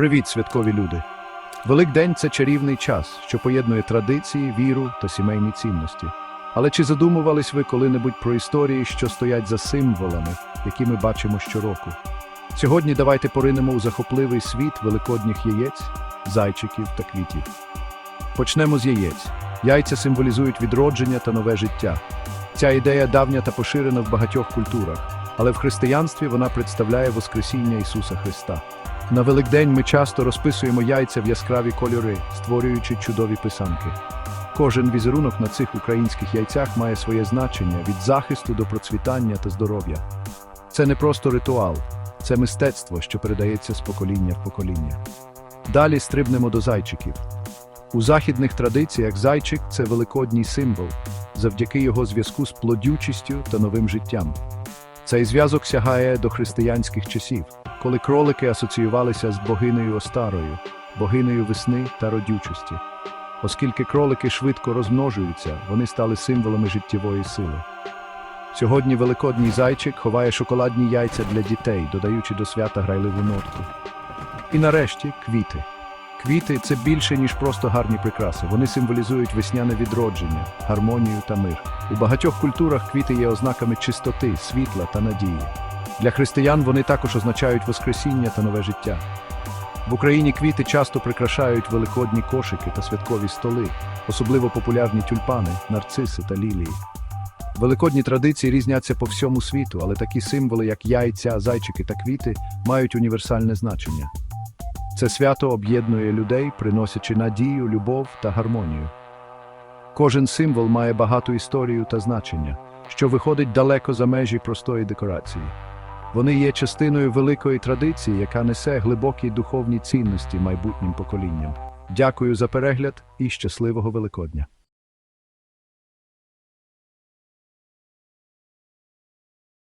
Привіт, святкові люди! Великдень це чарівний час, що поєднує традиції, віру та сімейні цінності. Але чи задумувались ви коли-небудь про історії, що стоять за символами, які ми бачимо щороку? Сьогодні давайте поринемо у захопливий світ великодніх яєць, зайчиків та квітів. Почнемо з яєць. Яйця символізують відродження та нове життя. Ця ідея давня та поширена в багатьох культурах, але в християнстві вона представляє Воскресіння Ісуса Христа. На Великдень ми часто розписуємо яйця в яскраві кольори, створюючи чудові писанки. Кожен візерунок на цих українських яйцях має своє значення від захисту до процвітання та здоров'я. Це не просто ритуал, це мистецтво, що передається з покоління в покоління. Далі стрибнемо до зайчиків. У західних традиціях зайчик це великодній символ, завдяки його зв'язку з плодючістю та новим життям. Цей зв'язок сягає до християнських часів, коли кролики асоціювалися з богинею Остарою, богинею весни та родючості. Оскільки кролики швидко розмножуються, вони стали символами життєвої сили. Сьогодні великодній зайчик ховає шоколадні яйця для дітей, додаючи до свята грайливу нотку. І нарешті квіти. Квіти це більше, ніж просто гарні прикраси. Вони символізують весняне відродження, гармонію та мир. У багатьох культурах квіти є ознаками чистоти, світла та надії. Для християн вони також означають воскресіння та нове життя. В Україні квіти часто прикрашають великодні кошики та святкові столи, особливо популярні тюльпани, нарциси та лілії. Великодні традиції різняться по всьому світу, але такі символи, як яйця, зайчики та квіти, мають універсальне значення. Це свято об'єднує людей, приносячи надію, любов та гармонію. Кожен символ має багату історію та значення, що виходить далеко за межі простої декорації. Вони є частиною великої традиції, яка несе глибокі духовні цінності майбутнім поколінням. Дякую за перегляд і щасливого Великодня!